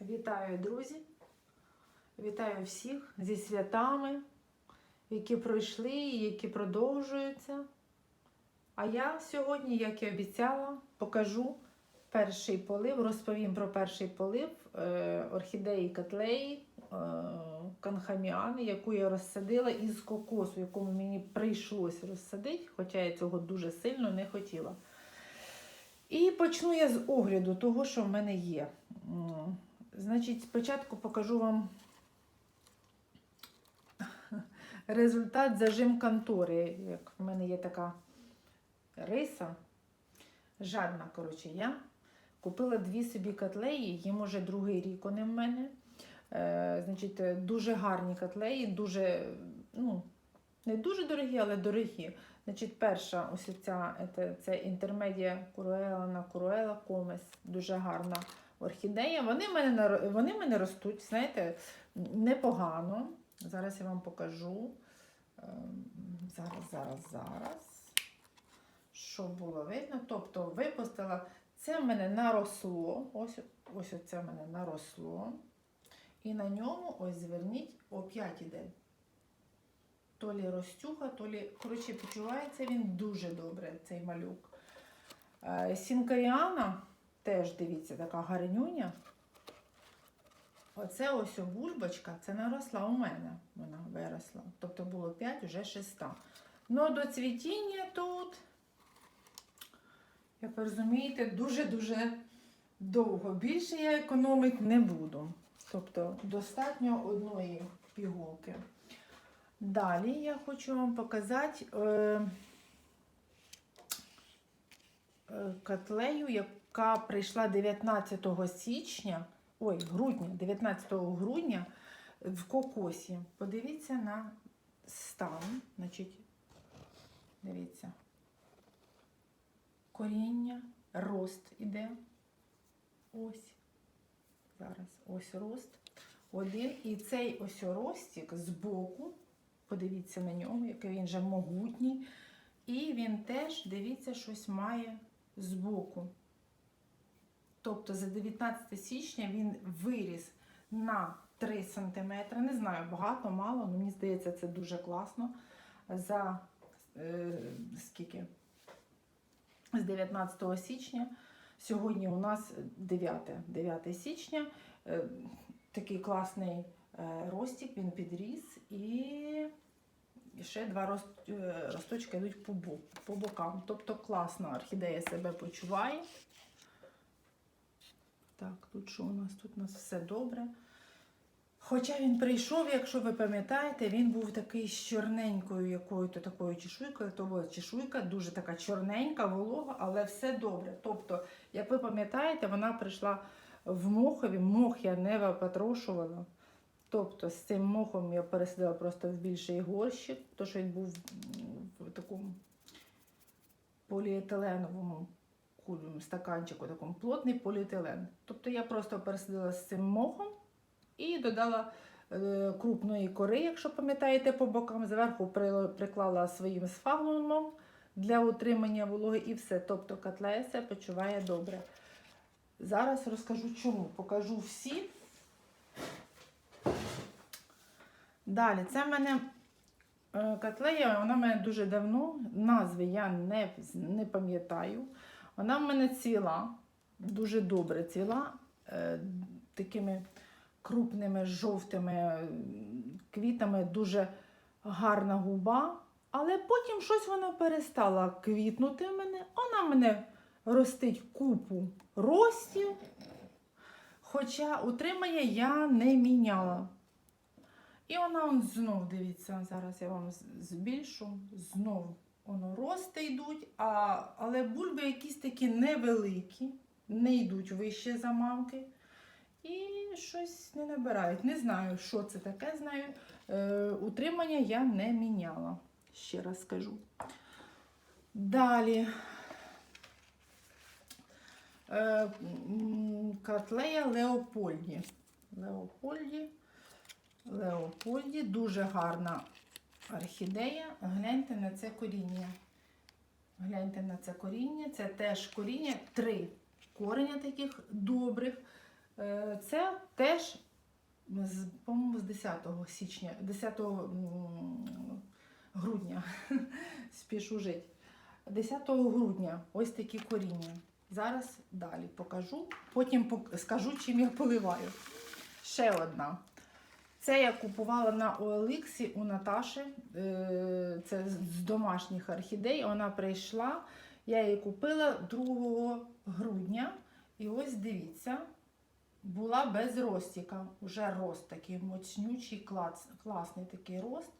Вітаю, друзі! Вітаю всіх зі святами, які пройшли і які продовжуються. А я сьогодні, як і обіцяла, покажу перший полив, розповім про перший полив е, орхідеї котлеї е, канхаміани, яку я розсадила із кокосу, якому мені прийшлося розсадити, хоча я цього дуже сильно не хотіла. І почну я з огляду того, що в мене є. Значить, спочатку покажу вам результат зажим контори. Як в мене є така риса, жадна, коротше, я купила дві собі котлеї, їм уже другий рік вони в мене. Е, значить, дуже гарні котлеї, дуже, ну, не дуже дорогі, але дорогі. Значить, перша ось ця це, це інтермедія Куруела на Куруела Комес. Дуже гарна орхідея. Вони мене, вони мене ростуть, знаєте, непогано. Зараз я вам покажу. Ем, Зараз, зараз, зараз. Що було видно? Тобто випустила. Це в мене наросло. Ось, ось це в мене наросло. І на ньому, ось зверніть, оп'ять іде. То лі розтюха, то лі. Коротше, почувається він дуже добре, цей малюк. Е, Сінкаріана теж дивіться, така гарнюня. Оце ось бульбочка, це наросла у мене. Вона виросла. Тобто було 5, вже 6. Ну, до цвітіння тут, як ви розумієте, дуже-дуже довго. Більше я економити не буду. Тобто достатньо одної пігулки. Далі я хочу вам показати е, е, котлею, яка прийшла 19 січня, ой, грудня, 19 грудня в кокосі. Подивіться на стан. Значить, дивіться. Коріння, рост іде. Ось. Зараз ось рост. Один. І цей ось ростик збоку. Подивіться на нього, який він же могутній. І він теж, дивіться, щось має збоку. Тобто за 19 січня він виріс на 3 см. Не знаю, багато, мало, але мені здається, це дуже класно. За е, скільки? З 19 січня. Сьогодні у нас 9, 9 січня. Е, такий класний е, ростик, він підріс і ще два е, росточки йдуть по, по бокам. Тобто класно орхідея себе почуває. Так, тут що у нас? Тут у нас все добре. Хоча він прийшов, якщо ви пам'ятаєте, він був такий з чорненькою якою-то такою чешуйкою. То була чешуйка, дуже така чорненька, волога, але все добре. Тобто, як ви пам'ятаєте, вона прийшла в мохові. Мох я не випотрошувала. Тобто з цим мохом я пересадила просто в більший горщик, то що він був в такому поліетиленовому стаканчику, такому плотний поліетилен. Тобто я просто пересадила з цим мохом і додала е, крупної кори, якщо пам'ятаєте, по бокам. Зверху приклала своїм сфагнумом для утримання вологи і все. Тобто котлея себе почуває добре. Зараз розкажу чому. Покажу всі. Далі, це в мене е, котлея, вона в мене дуже давно, назви я не, не пам'ятаю. Вона в мене ціла, дуже добре ціла, е, такими крупними жовтими квітами, дуже гарна губа. Але потім щось вона перестала квітнути в мене. Вона мене ростить купу ростів. Хоча утримання я не міняла. І вона он знов, дивіться, зараз я вам збільшу, знов воно рости йдуть, а, але бульби якісь такі невеликі, не йдуть вище за мамки. І щось не набирають. Не знаю, що це таке, знаю. Е, утримання я не міняла. Ще раз скажу. Далі. Е, котлея Леопольді. Леопольді. Леопольді. Дуже гарна орхідея. Гляньте на це коріння. Гляньте на це коріння. Це теж коріння. Три кореня таких добрих. Е, Це теж, по-моєму, з 10 січня, 10 грудня спішу жити. 10 грудня ось такі коріння. Зараз далі покажу, потім скажу, чим я поливаю. Ще одна. Це я купувала на OLX у Наташі. Е, Це з з домашніх орхідей. Вона прийшла. Я її купила 2 грудня. І ось дивіться, була без ростіка. Уже рост такий моцнючий, клас, класний такий рост.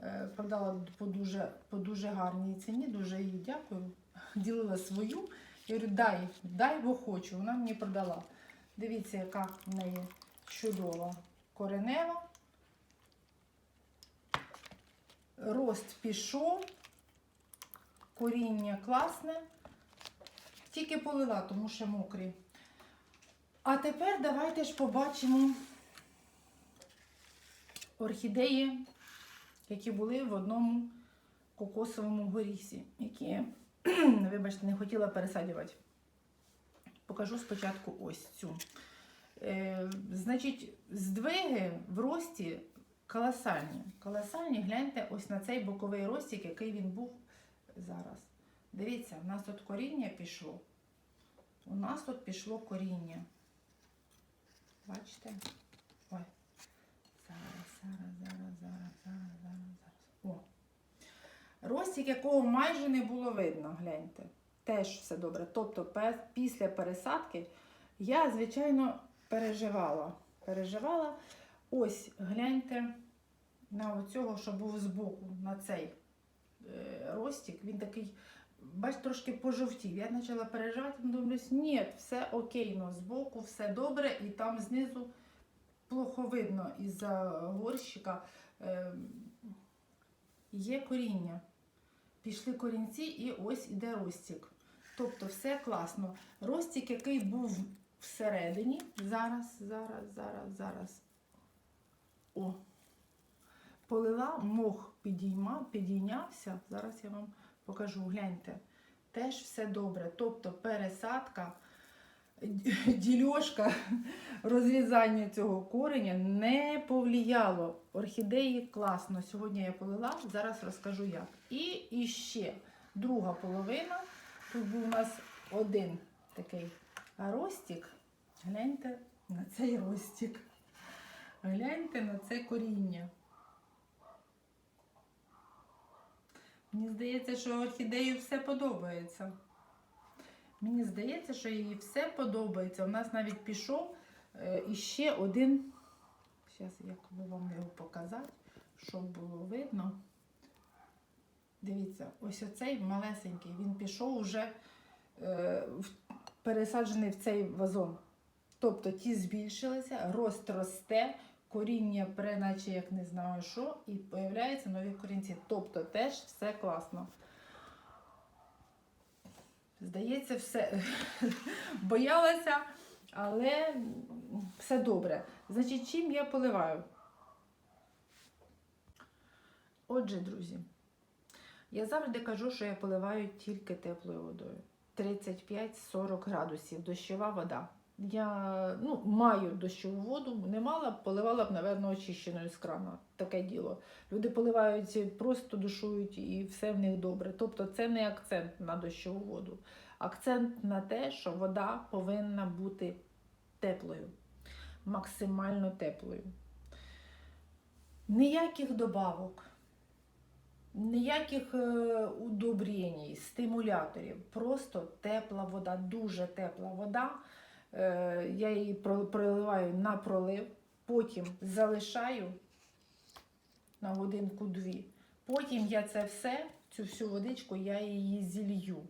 Е, Продала по дуже, по дуже гарній ціні, дуже їй дякую. Ділила свою. Я говорю, дай, дай, бо хочу. Вона мені продала. Дивіться, яка в неї чудова коренева. Рост пішов, коріння класне. Тільки полила, тому що мокрі. А тепер давайте ж побачимо орхідеї, які були в одному кокосовому горісі, які, вибачте, не хотіла пересаджувати. Покажу спочатку ось цю. Е, значить, здвиги в рості колосальні. Колосальні, гляньте ось на цей боковий ростик, який він був зараз. Дивіться, у нас тут коріння пішло. У нас тут пішло коріння. Бачите? Ой. Зараз, зараз, зараз, зараз, зараз, зараз, зараз. О. Ростик, якого майже не було видно, гляньте. Теж все добре. Тобто, після пересадки я, звичайно, переживала. Переживала. Ось, гляньте на оцього, що був збоку, на цей е, ростик. Він такий, бач, трошки пожовтів. Я почала переживати, ну, думаюсь, ні, все окей, ну, збоку все добре, і там знизу плохо видно із-за горщика. Е, є коріння. Пішли корінці і ось іде ростик. Тобто все класно. Ростик, який був всередині, зараз, зараз, зараз, зараз. О, полила, мох підійма, підійнявся. Зараз я вам покажу, гляньте. Теж все добре. Тобто пересадка, дільошка, розрізання цього кореня не повлияло. Орхідеї класно. Сьогодні я полила, зараз розкажу як. І іще друга половина. Тут був у нас один такий ростик. Гляньте на цей ростик. Гляньте на це коріння. Мені здається, що орхідею все подобається. Мені здається, що їй все подобається. У нас навіть пішов е, іще один. Зараз як вам його показати, щоб було видно. Дивіться, ось оцей малесенький, він пішов уже е, в- пересаджений в цей вазон. Тобто ті збільшилися, рост росте, коріння преначе як не знаю що, і появляються нові корінці. Тобто теж все класно. Здається, все боялася, але все добре. Значить, чим я поливаю? Отже, друзі, я завжди кажу, що я поливаю тільки теплою водою. 35-40 градусів, дощова вода. Я ну, маю дощову воду, не мала, б, поливала б, напевно, очищеною з крана. Таке діло. Люди поливають, просто душують і все в них добре. Тобто це не акцент на дощову воду. Акцент на те, що вода повинна бути теплою, максимально теплою. Ніяких добавок, ніяких е, удобрень, стимуляторів. Просто тепла вода, дуже тепла вода. Е, я її проливаю на пролив, потім залишаю на годинку-дві. Потім я це все, цю всю водичку, я її зілью.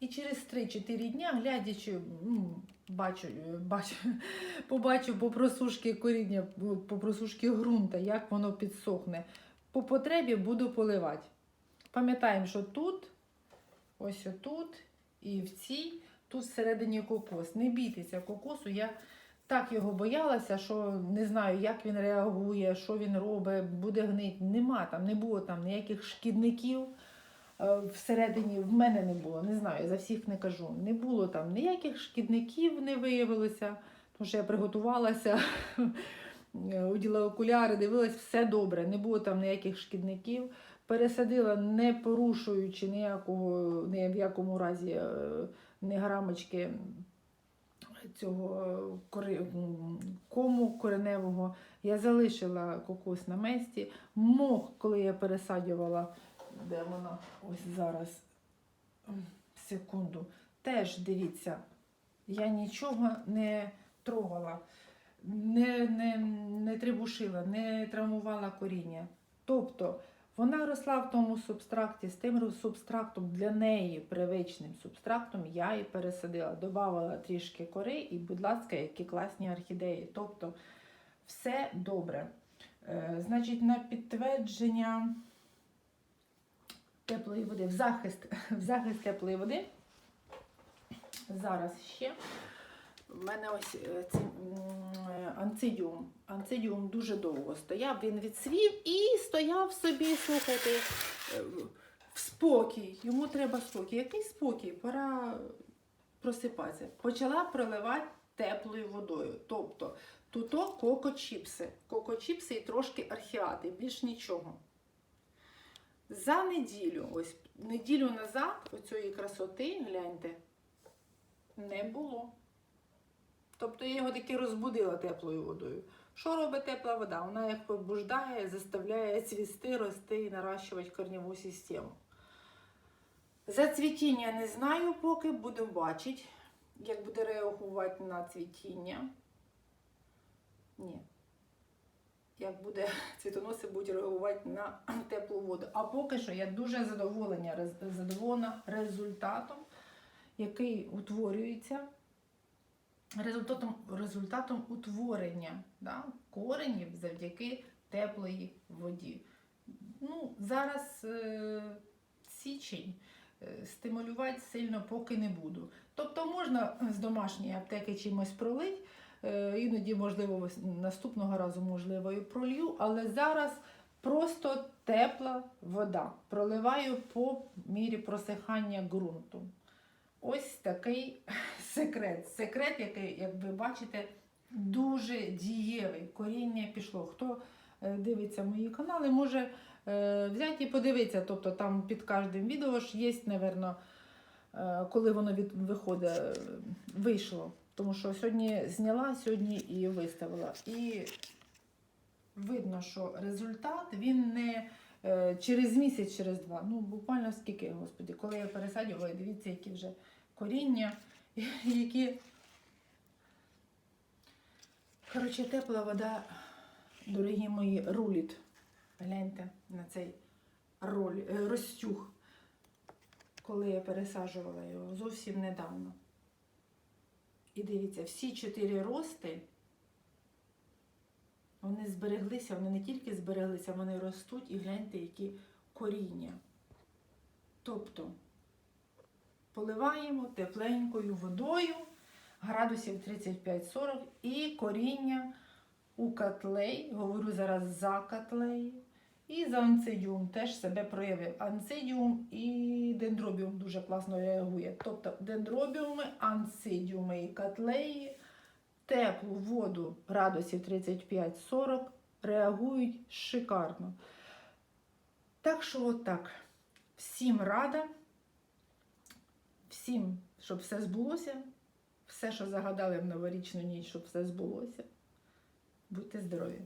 І через 3-4 дня, глядячи, бачу, е, бачу, побачу по просушки коріння, по просушки ґрунта, як воно підсохне. По потребі буду поливати. Пам'ятаємо, що тут, ось отут і в цій, тут всередині кокос. Не бійтеся кокосу. Я так його боялася, що не знаю, як він реагує, що він робить, буде гнить. Нема там, не було там ніяких шкідників. е, всередині в мене не було. Не знаю, за всіх не кажу. Не було там ніяких шкідників не виявилося, тому що я приготувалася, оділа окуляри, дивилась, все добре, не було там ніяких шкідників. Пересадила, не порушуючи ніякого, ні в якому разі е, ні грамочки цього кому кореневого. Я залишила кокос на месті. Мох, коли я пересаджувала, де вона ось зараз, секунду, теж дивіться, я нічого не трогала, не, не, не трибушила, не травмувала коріння. Тобто вона росла в тому субстракті, з тим субстрактом для неї привичним субстрактом я і пересадила. Добавила трішки кори і, будь ласка, які класні орхідеї. Тобто все добре. Е, значить, на підтвердження теплої води, в захист, в захист теплої води. Зараз ще. У мене ось е, е, анцидіум. Анцидіум дуже довго стояв, він відсвів і стояв собі, слухайте, е, в спокій. Йому треба спокій. Який спокій? Пора просипатися. Почала проливати теплою водою. Тобто тут коко-чіпси. Коко-чіпси і трошки архіати, більш нічого. За неділю, ось неділю назад, оцієї красоти, гляньте, не було. Тобто я його таки розбудила теплою водою. Що робить тепла вода? Вона як побуждає, заставляє цвісти, рости і наращувати корневу систему. Зацвітіння не знаю, поки будемо бачити, як буде реагувати на цвітіння. Ні. Як буде цвітоноси будуть реагувати на теплу воду. А поки що я дуже задоволена, задоволена результатом, який утворюється результатом, результатом утворення да, коренів завдяки теплої воді. Ну, зараз е, січень е, стимулювати сильно поки не буду. Тобто можна з домашньої аптеки чимось пролить, е, іноді, можливо, наступного разу, можливо, і пролью, але зараз просто тепла вода. Проливаю по мірі просихання ґрунту. Ось такий секрет. Секрет, який, як ви бачите, дуже дієвий. Коріння пішло. Хто е, дивиться мої канали, може е, взяти і подивитися. Тобто там під кожним відео ж є, напевно, е, коли воно від, виходить, вийшло. Тому що сьогодні зняла, сьогодні і виставила. І видно, що результат він не через місяць, через два. Ну, буквально скільки, господі, коли я пересаджувала, дивіться, які вже коріння, які. Коротше, тепла вода, дорогі мої, руліт. Гляньте на цей роль, е, розтюг, коли я пересаджувала його зовсім недавно. І дивіться, всі чотири рости, вони збереглися, вони не тільки збереглися, вони ростуть і гляньте, які коріння. Тобто поливаємо тепленькою водою, градусів 35-40 і коріння у котлей, говорю зараз за котлеї. І за анцидіум теж себе проявив. Анцидіум і дендробіум дуже класно реагує. Тобто дендробіуми, анцидіуми і котлеї теплу воду градусів 35-40 реагують шикарно. Так що отак. Всім рада, всім, щоб все збулося, все, що загадали в новорічну ніч, щоб все збулося. Будьте здорові!